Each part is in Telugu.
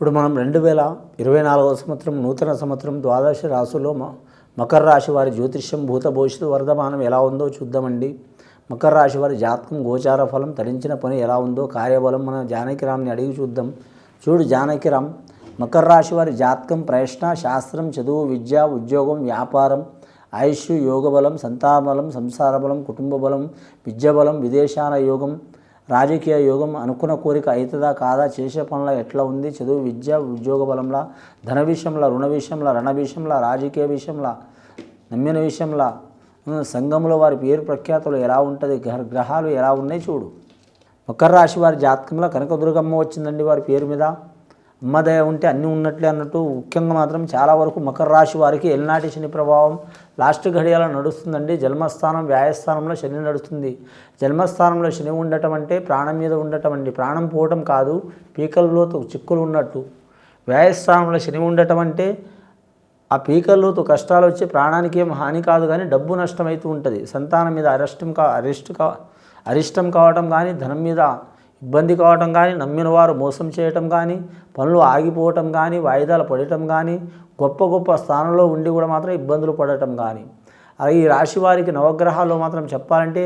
ఇప్పుడు మనం రెండు వేల ఇరవై నాలుగవ సంవత్సరం నూతన సంవత్సరం ద్వాదశ రాశుల్లో మ- మకర రాశి వారి జ్యోతిష్యం భూత భవిష్యత్తు వర్ధమానం ఎలా ఉందో చూద్దామండి. మకర రాశి వారి జాతకం గోచార ఫలం తరించిన పని ఎలా ఉందో కార్యబలం మన జానకిరామ్ని అడిగి చూద్దాం. చూడు జానకిరామ్ మకర రాశి వారి జాతకం ప్రయత్న శాస్త్రం చదువు విద్య ఉద్యోగం వ్యాపారం ఆయుష్ యోగబలం సంతానబలం సంసార బలం కుటుంబ బలం విద్య బలం విదేశాన యోగం రాజకీయ యోగం అనుకున్న కోరిక అవుతుందా కాదా? చేసే పనుల ఎట్లా ఉంది? చదువు విద్య ఉద్యోగ బలంలా ధన విషయంలో రుణ విషయంలో రణ విషయంలో రాజకీయ విషయంలో నమ్మిన విషయంలో సంఘంలో వారి పేరు ప్రఖ్యాతులు ఎలా ఉంటుంది? గ్రహాలు ఎలా ఉన్నాయి చూడు. మకర రాశి వారి జాతకంలో కనకదుర్గమ్మ వచ్చిందండి వారి పేరు మీద. అమ్మదయ ఉంటే అన్నీ ఉన్నట్లే అన్నట్టు ముఖ్యంగా మాత్రం చాలా వరకు మకర రాశి వారికి ఎల్నాటి శని ప్రభావం లాస్ట్ ఘడియాల నడుస్తుందండి. జన్మస్థానం వ్యాయస్థానంలో శని నడుస్తుంది. జన్మస్థానంలో శని ఉండటం అంటే ప్రాణం మీద ఉండటం అండి. ప్రాణం పోవటం కాదు పీకల్లో చిక్కులు ఉన్నట్టు. వ్యాయస్థానంలో శని ఉండటం అంటే ఆ పీకల్లోతో కష్టాలు వచ్చి ప్రాణానికి ఏం హాని కాదు కానీ డబ్బు నష్టమైతూ ఉంటుంది. సంతానం మీద అరిష్టం కా అరిస్ట్ కా అరిష్టం కావటం కానీ ధనం మీద ఇబ్బంది కావటం కానీ నమ్మిన వారు మోసం చేయటం కానీ పనులు ఆగిపోవటం కానీ వాయిదాలు పడటం కానీ గొప్ప గొప్ప స్థానంలో ఉండి కూడా మాత్రం ఇబ్బందులు పడటం కానీ. అలాగే ఈ రాశి వారికి నవగ్రహాలు మాత్రం చెప్పాలంటే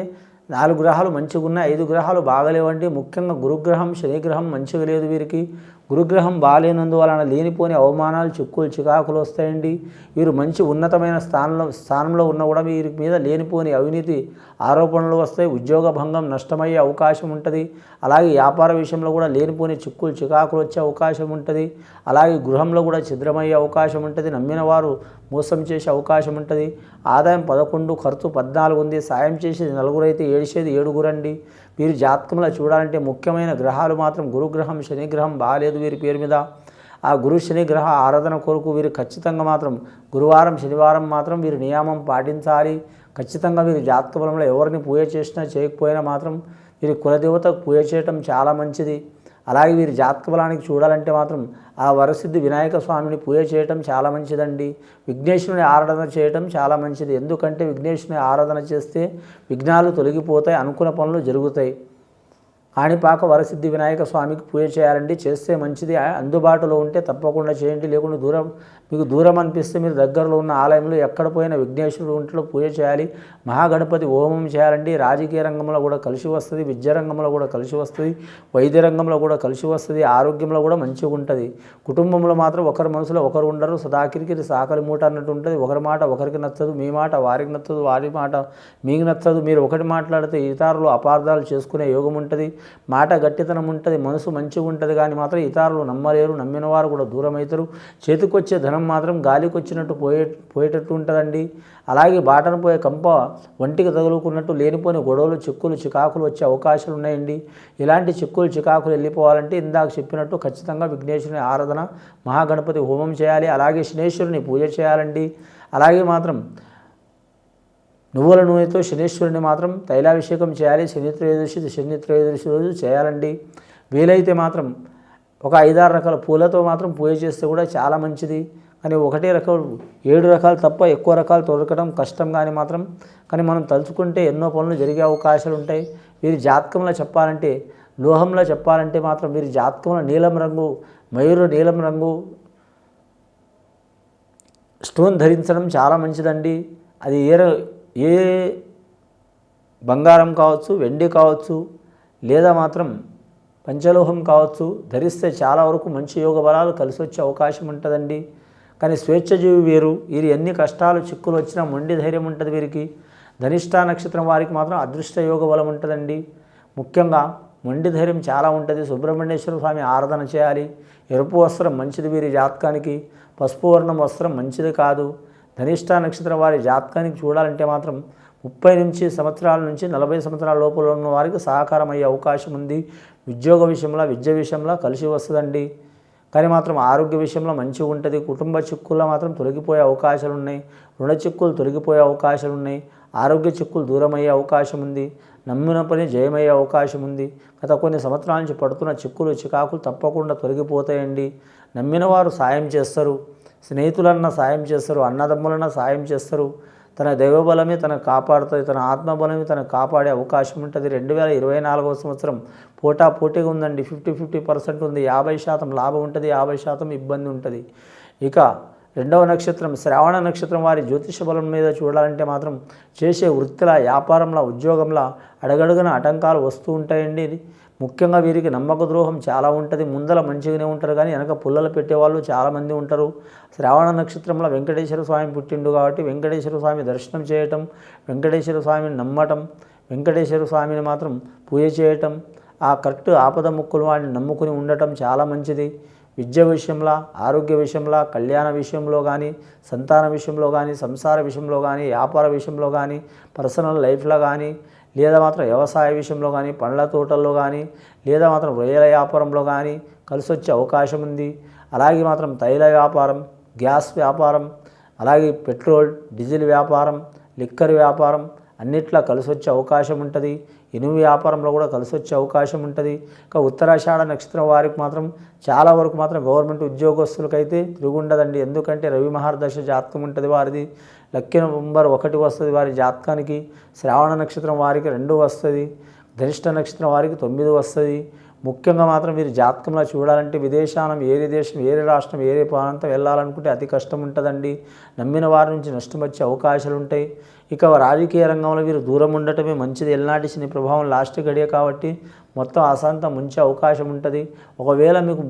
నాలుగు గ్రహాలు మంచిగా ఉన్నాయి ఐదు గ్రహాలు బాగలేవండి. ముఖ్యంగా గురుగ్రహం శనిగ్రహం మంచిగా లేదు వీరికి. గురుగ్రహం బాలేనందువలన లేనిపోని అవమానాలు చిక్కులు చికాకులు వస్తాయండి. వీరు మంచి ఉన్నతమైన స్థానంలో స్థానంలో ఉన్న కూడా వీరి మీద లేనిపోని అవినీతి ఆరోపణలు వస్తాయి. ఉద్యోగ భంగం నష్టమయ్యే అవకాశం ఉంటుంది. అలాగే వ్యాపార విషయంలో కూడా లేనిపోని చిక్కులు చికాకులు వచ్చే అవకాశం ఉంటుంది. అలాగే గృహంలో కూడా ఛిద్రమయ్యే అవకాశం ఉంటుంది. నమ్మిన వారు మోసం చేసే అవకాశం ఉంటుంది. ఆదాయం పదకొండు ఖర్చు పద్నాలుగు ఉంది. సాయం చేసేది నలుగురు అయితే ఏడిసేది ఏడుగురండి. వీరు జాతకంలో చూడాలంటే ముఖ్యమైన గ్రహాలు మాత్రం గురుగ్రహం శనిగ్రహం బాగాలేదు వీరి పేరు మీద. ఆ గురు శని గ్రహ ఆరాధన కొరకు వీరు ఖచ్చితంగా మాత్రం గురువారం శనివారం మాత్రం వీరు నియామం పాటించాలి. ఖచ్చితంగా వీరు జాతక బలంలో ఎవరిని పూజ చేసినా చేయకపోయినా మాత్రం వీరి కులదేవతకు పూజ చేయటం చాలా మంచిది. అలాగే వీరి జాతక బలానికి చూడాలంటే మాత్రం ఆ వరసిద్ధి వినాయక స్వామిని పూజ చేయటం చాలా మంచిదండి. విఘ్నేశ్వరుని ఆరాధన చేయటం చాలా మంచిది. ఎందుకంటే విఘ్నేశ్వరుని ఆరాధన చేస్తే విఘ్నాలు తొలగిపోతాయి అనుకున్న పనులు జరుగుతాయి. కాణిపాక వరసిద్ధి వినాయక స్వామికి పూజ చేయాలండి. చేస్తే మంచిది. అందుబాటులో ఉంటే తప్పకుండా చేయండి. లేకుండా దూరం మీకు దూరం అనిపిస్తే మీరు దగ్గరలో ఉన్న ఆలయంలో ఎక్కడ పోయినా విఘ్నేశ్వరుడు ఇంట్లో పూజ చేయాలి. మహాగణపతి హోమం చేయాలండి. రాజకీయ రంగంలో కూడా కలిసి వస్తుంది. విద్య రంగంలో కూడా కలిసి వస్తుంది. వైద్య రంగంలో కూడా కలిసి వస్తుంది. ఆరోగ్యంలో కూడా మంచిగా ఉంటుంది. కుటుంబంలో మాత్రం ఒకరి మనసులో ఒకరు ఉండరు. సదాకిరికి సాకలి మూట అన్నట్టు ఉంటుంది. ఒకరి మాట ఒకరికి నచ్చదు. మీ మాట వారికి నచ్చదు. వారి మాట మీకు నచ్చదు. మీరు ఒకటి మాట్లాడితే ఇతరులు అపార్థాలు చేసుకునే యోగం ఉంటుంది. మాట గట్టితనం ఉంటుంది మనసు మంచిగా ఉంటుంది కానీ మాత్రం ఇతరులు నమ్మలేరు నమ్మిన వారు కూడా దూరం అవుతారు చేతికొచ్చే ధనం మాత్రం గాలికి వచ్చినట్టు పోయే పోయేటట్టు ఉంటుందండి. అలాగే బాటను పోయే కంప ఒంటికి తగులుకున్నట్టు లేనిపోయిన గొడవలు చిక్కులు చికాకులు వచ్చే అవకాశాలు ఉన్నాయండి. ఇలాంటి చిక్కులు చికాకులు వెళ్ళిపోవాలంటే ఇందాక చెప్పినట్టు ఖచ్చితంగా విఘ్నేశ్వరుని ఆరాధన మహాగణపతి హోమం చేయాలి అలాగే శనేశ్వరుని పూజ చేయాలండి. అలాగే మాత్రం నువ్వుల నూనెతో శనీశ్వరుని మాత్రం తైలాభిషేకం చేయాలి. శని త్రయోదశి శని త్రయోదశి రోజు చేయాలండి. వీలైతే మాత్రం ఒక ఐదారు రకాల పూలతో మాత్రం పూజ చేస్తే కూడా చాలా మంచిది. కానీ ఒకటే రకాలు ఏడు రకాలు తప్ప ఎక్కువ రకాలు దొరకడం కష్టం కానీ మాత్రం కానీ మనం తలుచుకుంటే ఎన్నో పనులు జరిగే అవకాశాలు ఉంటాయి. వీరి జాతకంలో చెప్పాలంటే లోహంలో చెప్పాలంటే మాత్రం వీరి జాతకంలో నీలం రంగు మయూర నీలం రంగు స్టోన్ ధరించడం చాలా మంచిదండి. అది ఏ ఏ బంగారం కావచ్చు వెండి కావచ్చు లేదా మాత్రం పంచలోహం కావచ్చు ధరిస్తే చాలా వరకు మంచి యోగ బలాలు కలిసి వచ్చే అవకాశం ఉంటుందండి. కానీ స్వేచ్ఛజీవి వేరు వీరి ఎన్ని కష్టాలు చిక్కులు వచ్చినా మొండి ధైర్యం ఉంటుంది వీరికి. ధనిష్ట నక్షత్రం వారికి మాత్రం అదృష్ట యోగ బలం ఉంటుందండి. ముఖ్యంగా మొండి ధైర్యం చాలా ఉంటుంది. సుబ్రహ్మణ్యేశ్వర స్వామి ఆరాధన చేయాలి. ఎరుపు వస్త్రం మంచిది వీరి జాతకానికి. పసుపు వర్ణం వస్త్రం మంచిది కాదు. ధనిష్ట నక్షత్రం వారి జాతకానికి చూడాలంటే మాత్రం ముప్పై నుంచి సంవత్సరాల నుంచి నలభై సంవత్సరాల లోపల ఉన్న వారికి సహకారం అయ్యే అవకాశం ఉంది. ఉద్యోగ విషయంలో విద్య విషయంలో కలిసి వస్తుందండి. కానీ మాత్రం ఆరోగ్య విషయంలో మంచిగా ఉంటుంది. కుటుంబ చిక్కుల్లో మాత్రం తొలగిపోయే అవకాశాలు ఉన్నాయి. రుణ చిక్కులు తొలగిపోయే అవకాశాలు ఉన్నాయి. ఆరోగ్య చిక్కులు దూరమయ్యే అవకాశం ఉంది. నమ్మిన పని జయమయ్యే అవకాశం ఉంది. గత కొన్ని సంవత్సరాల నుంచి పడుతున్న చిక్కులు చికాకులు తప్పకుండా తొలగిపోతాయండి. నమ్మిన వారు సాయం చేస్తారు. స్నేహితులన్న సాయం చేస్తారు అన్నదమ్ములన్న సాయం చేస్తారు. తన దైవబలమే తనకు కాపాడుతుంది తన ఆత్మబలమే తనకు కాపాడే అవకాశం ఉంటుంది. రెండు వేల ఇరవై నాలుగవ సంవత్సరం పోటా పోటీగా ఉందండి. ఫిఫ్టీ ఫిఫ్టీ పర్సెంట్ ఉంది. యాభై శాతం లాభం ఉంటుంది యాభై శాతం ఇబ్బంది ఉంటుంది. ఇక రెండవ నక్షత్రం శ్రావణ నక్షత్రం వారి జ్యోతిష బలం మీద చూడాలంటే మాత్రం చేసే వృత్తిలా వ్యాపారంలో ఉద్యోగంలో అడగడుగున ఆటంకాలు వస్తూ ఉంటాయండి. ముఖ్యంగా వీరికి నమ్మక ద్రోహం చాలా ఉంటుంది. ముందల మంచిగానే ఉంటారు కానీ వెనక పుల్లలు పెట్టేవాళ్ళు చాలామంది ఉంటారు. శ్రావణ నక్షత్రంలో వెంకటేశ్వర స్వామి పుట్టిండు కాబట్టి వెంకటేశ్వర స్వామి దర్శనం చేయటం వెంకటేశ్వర స్వామిని నమ్మటం వెంకటేశ్వర స్వామిని మాత్రం పూజ చేయటం ఆ కరెక్ట్ ఆపద ముక్కులు వాడిని నమ్ముకుని ఉండటం చాలా మంచిది. విద్య విషయంలో ఆరోగ్య విషయంలో కళ్యాణ విషయంలో కానీ సంతాన విషయంలో కానీ సంసార విషయంలో కానీ వ్యాపార విషయంలో కానీ పర్సనల్ లైఫ్లో కానీ లేదా మాత్రం వ్యవసాయ విషయంలో కానీ పండ్ల తోటల్లో కానీ లేదా మాత్రం రొయ్యల వ్యాపారంలో కానీ కలిసి వచ్చే అవకాశం ఉంది. అలాగే మాత్రం తైల వ్యాపారం గ్యాస్ వ్యాపారం అలాగే పెట్రోల్ డీజిల్ వ్యాపారం లిక్కర్ వ్యాపారం అన్నిట్లా కలిసి వచ్చే అవకాశం ఉంటుంది. ఇనుము వ్యాపారంలో కూడా కలిసి వచ్చే అవకాశం ఉంటుంది. ఇక ఉత్తరాషాఢ నక్షత్రం వారికి మాత్రం చాలా వరకు మాత్రం గవర్నమెంట్ ఉద్యోగస్తులకైతే తిరుగుండదండి. ఎందుకంటే రవి మహారదశ జాతకం ఉంటుంది వారిది. లక్కి నవంబర్ ఒకటి వస్తుంది వారి జాతకానికి. శ్రావణ నక్షత్రం వారికి రెండు వస్తుంది. ధనిష్ట నక్షత్రం వారికి తొమ్మిది వస్తుంది. ముఖ్యంగా మాత్రం మీరు జాతకంలో చూడాలంటే విదేశానం ఏరే దేశం ఏరే రాష్ట్రం ఏరే ప్రాంతం వెళ్ళాలనుకుంటే అతి కష్టం ఉంటుందండి. నమ్మిన వారి నుంచి నష్టం వచ్చే అవకాశాలు ఉంటాయి ఇక రాజకీయ రంగంలో వీరు దూరం ఉండటమే మంచిది. ఎల్నాటి శని ప్రభావం లాస్ట్ గడియ కాబట్టి మొత్తం అశాంతం ముంచే అవకాశం ఉంటుంది. ఒకవేళ మీకు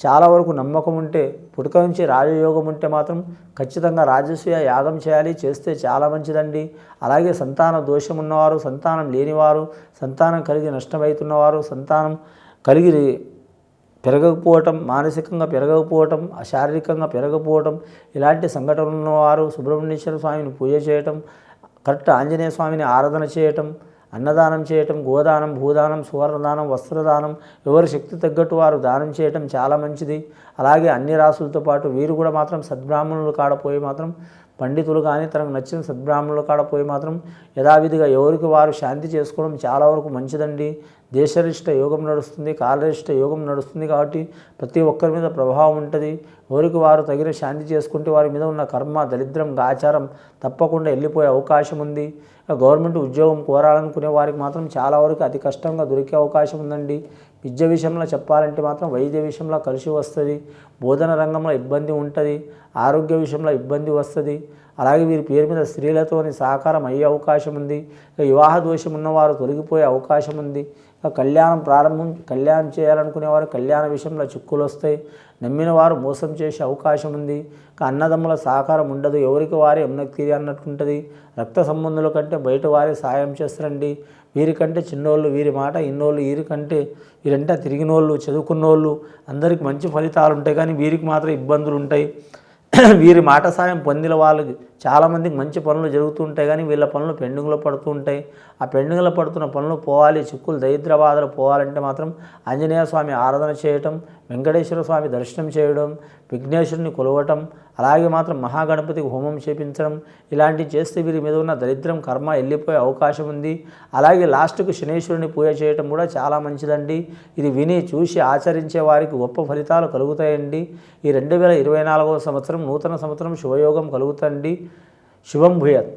చాలా వరకు నమ్మకం ఉంటే పుట్టుక నుంచి రాజయోగం ఉంటే మాత్రం ఖచ్చితంగా రాజసూయ యాగం చేయాలి. చేస్తే చాలా మంచిదండి. అలాగే సంతాన దోషం ఉన్నవారు సంతానం లేనివారు సంతానం కలిగి నష్టమవుతున్నవారు సంతానం కలిగి పెరగకపోవటం మానసికంగా పెరగకపోవటం శారీరకంగా పెరగకపోవటం ఇలాంటి సంఘటనలు ఉన్నవారు సుబ్రహ్మణ్యేశ్వర స్వామిని పూజ చేయటం కరెక్ట్ ఆంజనేయ స్వామిని ఆరాధన చేయటం అన్నదానం చేయటం గోదానం భూదానం సువర్ణదానం వస్త్రదానం ఎవరి శక్తి తగ్గట్టు వారు దానం చేయటం చాలా మంచిది. అలాగే అన్ని రాసులతో పాటు వీరు కూడా మాత్రం సద్బ్రాహ్మణులు కాడపోయి మాత్రం పండితులు కానీ తనకు నచ్చిన సద్బ్రాహ్మణులు కాడపోయి మాత్రం యథావిధిగా ఎవరికి వారు శాంతి చేసుకోవడం చాలా వరకు మంచిదండి. దేశరిష్ట యోగం నడుస్తుంది కాలరిష్ట యోగం నడుస్తుంది కాబట్టి ప్రతి ఒక్కరి మీద ప్రభావం ఉంటుంది. ఎవరికి వారు తగిన శాంతి చేసుకుంటే వారి మీద ఉన్న కర్మ దరిద్రం ఆచారం తప్పకుండా వెళ్ళిపోయే అవకాశం ఉంది. గవర్నమెంట్ ఉద్యోగం కోరాలనుకునే వారికి మాత్రం చాలా వరకు అతి కష్టంగా దొరికే అవకాశం ఉందండి. విద్య విషయంలో చెప్పాలంటే మాత్రం వైద్య విషయంలో కలిసి వస్తుంది. బోధన రంగంలో ఇబ్బంది ఉంటుంది. ఆరోగ్య విషయంలో ఇబ్బంది వస్తుంది. అలాగే వీరి పేరు మీద స్త్రీలతోని సహకారం అయ్యే అవకాశం ఉంది. వివాహ దోషం ఉన్నవారు తొలగిపోయే అవకాశం ఉంది. కళ్యాణం ప్రారంభం కళ్యాణం చేయాలనుకునేవారు కళ్యాణ విషయంలో చిక్కులు వస్తాయి. నమ్మిన వారు మోసం చేసే అవకాశం ఉంది. అన్నదమ్ముల సహకారం ఉండదు. ఎవరికి వారి ఎమ్నకు తీరి అన్నట్టుంటుంది. రక్త సంబంధుల కంటే బయట వారి సాయం చేస్తారండి. వీరికంటే చిన్నోళ్ళు వీరి మాట ఇన్నోళ్ళు వీరికంటే వీరంటే తిరిగినోళ్ళు చదువుకున్నోళ్ళు అందరికి మంచి ఫలితాలు ఉంటాయి. కానీ వీరికి మాత్రం ఇబ్బందులు ఉంటాయి. వీరి మాట సాయం పొందిన వాళ్ళకి చాలామందికి మంచి పనులు జరుగుతుంటాయి కానీ వీళ్ళ పనులు పెండింగ్లో పడుతూ ఉంటాయి. ఆ పెండింగ్లో పడుతున్న పనులు పోవాలి చిక్కులు దరిద్ర బాధలు పోవాలంటే మాత్రం ఆంజనేయ స్వామి ఆరాధన చేయటం వెంకటేశ్వర స్వామి దర్శనం చేయడం విఘ్నేశ్వరుని కొలవటం అలాగే మాత్రం మహాగణపతికి హోమం చేపించడం ఇలాంటివి చేస్తే వీరి మీద ఉన్న దరిద్రం కర్మ వెళ్ళిపోయే అవకాశం ఉంది. అలాగే లాస్ట్కు శనేశ్వరుని పూజ చేయటం కూడా చాలా మంచిదండి. ఇది విని చూసి ఆచరించే వారికి గొప్ప ఫలితాలు కలుగుతాయండి. ఈ రెండు వేల ఇరవై నాలుగవ సంవత్సరం నూతన సంవత్సరం శుభయోగం కలుగుతండి. శుభం భూయత్.